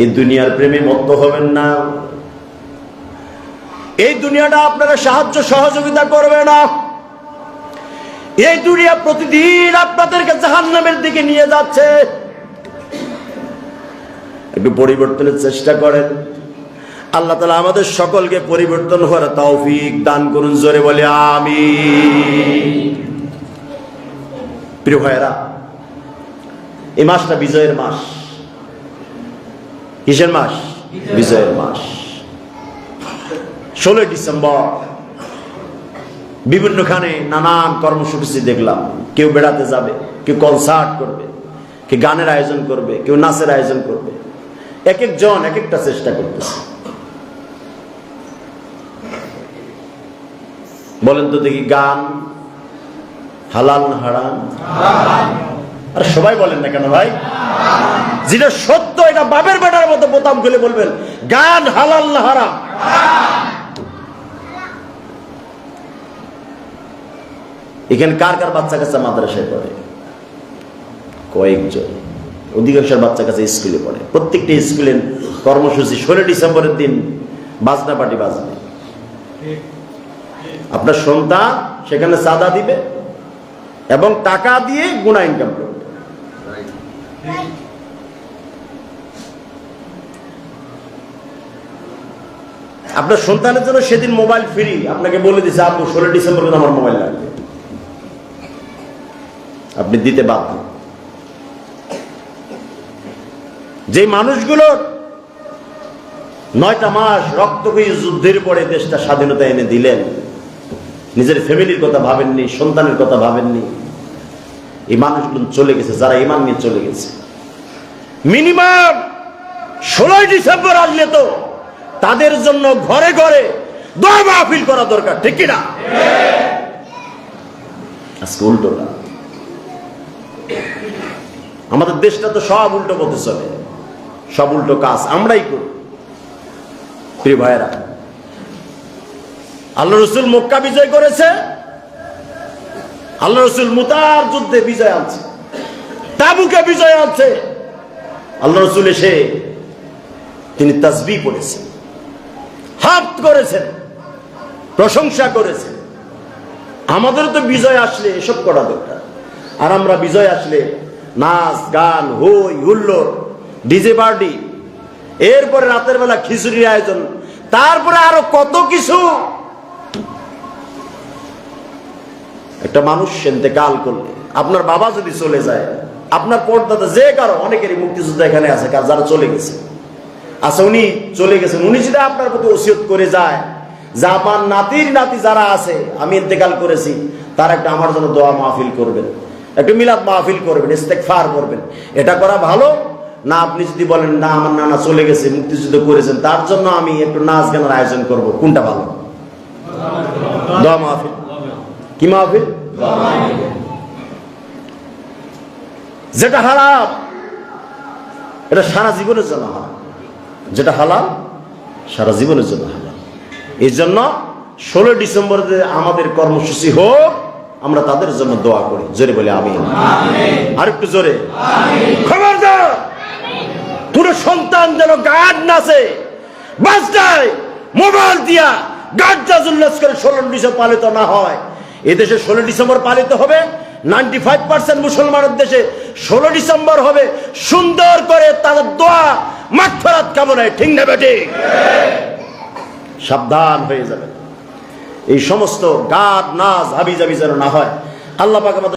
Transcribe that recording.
এই দুনিয়ার প্রেমে মত্ত হবেন না। এই দুনিয়াটা আপনারা সাহায্য সহযোগিতা করবে না। এই দুনিয়া প্রতিদিন আপনাদেরকে জাহান্নামের দিকে নিয়ে যাচ্ছে। একটু পরিবর্তনের চেষ্টা করেন। আল্লাহ তালা আমাদের সকলকে পরিবর্তন হওয়ার তৌফিক দান করুন, জোরে বলে আমি প্রিয় ভাইয়েরা, এই মাসটা বিজয়ের মাস। কিসের মাস বিজয়ের মাস ষোলোই ডিসেম্বর বিভিন্নখানে নানান কর্মসূচি দেখলাম কেউ বেড়াতে যাবে কেউ কনসার্ট করবে কেউ গানের আয়োজন করবে কেউ নাচের আয়োজন করবে এক একজন এক একটা চেষ্টা করতেছে বলেন তো দেখি গান হালাল না হারাম আর সবাই বলেন না কেন ভাই? যেটা সত্য, এটা বাপের বেটার মতো বোতাম খুলে বলবেন, গান হালাল না হারাম। এখানে কার কার বাচ্চা কাচ্চা মাদ্রাসায় পড়ে? কয়েকজন। অধিকাংশ বাচ্চা কাছে স্কুলে পড়ে। প্রত্যেকটি স্কুলের কর্মসূচি ষোলো ডিসেম্বরের দিন বাজনা পার্টি বাজবে। আপনার সন্তান সেখানে চাঁদা দিবে এবং টাকা দিয়ে গুণা ইনকাম করবে। আপনার সন্তানের জন্য সেদিন মোবাইল ফ্রি। আপনাকে বলে দিছে, আপু, ষোলো ডিসেম্বর কিন্তু আমার মোবাইল লাগবে। আপনি দিতে বাধ্য। যে মানুষগুলোর নয়টা মাস রক্তকয়ী যুদ্ধের পরে দেশটা স্বাধীনতা এনে দিলেন, নিজের ফ্যামিলির কথা ভাবেননি, সন্তানের কথা ভাবেননি এই মানুষগুলো চলে গেছে, যারা ইমান নিয়ে চলে গেছে। মিনিমাম ষোলোই ডিসেম্বর আসলে তো তাদের জন্য ঘরে ঘরে দোয়া মাহফিল করা দরকার, ঠিক কিনা? আজকে উল্টোটা আমাদের দেশটা তো সব উল্টো পথে চলে, সব উল্টো কাজ আমরাই করি। প্রিয় ভাইয়েরা, আল্লাহ রসুল মক্কা বিজয় করেছে আল্লাহ রসুল মুতার যুদ্ধে বিজয় আনছে। তাবুকে বিজয় আনছে। আল্লাহ রসুল এসে তিনি তাসবি করেছেন হাত করেছেন। প্রশংসা করেছেন। আমাদের তো বিজয় আসলে এসব করা দরকার। আর আমরা বিজয় আসলে নাচ, গান, হই হুল্লোর ডিজে পার্টি, এরপরে রাতের বেলা খিচুড়ির আয়োজন, তারপরে আরও কত কিছু একটা মানুষ কাল করলে, আপনার বাবা যদি চলে যায়, আপনার পর্দাতে যে কারও, অনেকেরই মুক্তিযোদ্ধা এখানে আছে, কার যারা চলে গেছে। আচ্ছা উনি চলে গেছেন, উনি যদি আপনার প্রতি ওসিয়ত করে যায়, যে আমার নাতির নাতি যারা আছে, আমি ইন্তেকাল করেছি, তার একটা আমার জন্য দোয়া মাহফিল করবেন, একটু মিলাদ মাহফিল করবেন ইস্তেকফার করবেন। এটা করা ভালো? না, আপনি যদি বলেন, না, আমার নানা চলে গেছে, মুক্তিযুদ্ধ করেছেন, তার জন্য আমি একটু নাচ গানের আয়োজন করব। কোনটা ভালো? দোয়া মাহফিল। কি মাহফিল? যেটা হারাম এটা সারা জীবনের জন্য হারাম যেটা হালাল সারা জীবনের জন্য হালাল। এই জন্য ষোলো ডিসেম্বর আমাদের কর্মসূচি হোক আমরা তাদের জন্য দোয়া করি। জোরে বলে আমি আর একটু জোরে। খবরদার পুরো সন্তান যেন গান নাচে বাজনায় মোবাইল দিয়া গাজ্জাজ উল্লাস করে ষোলো ডিসেম্বর পালিত না হয়। এদেশে ষোলো ডিসেম্বর পালিত হবে নাইনটি ফাইভ পার্সেন্ট মুসলমানের দেশে ষোলো ডিসেম্বর হবে। সুন্দর করে তার দোয়া মাঠফেরাত কামনায়, ঠিক না বেটে? সাবধান হয়ে যাবে। এই সমস্ত গাদ নাচ হাবি জাবি যেন না হয়। আল্লাহ পাক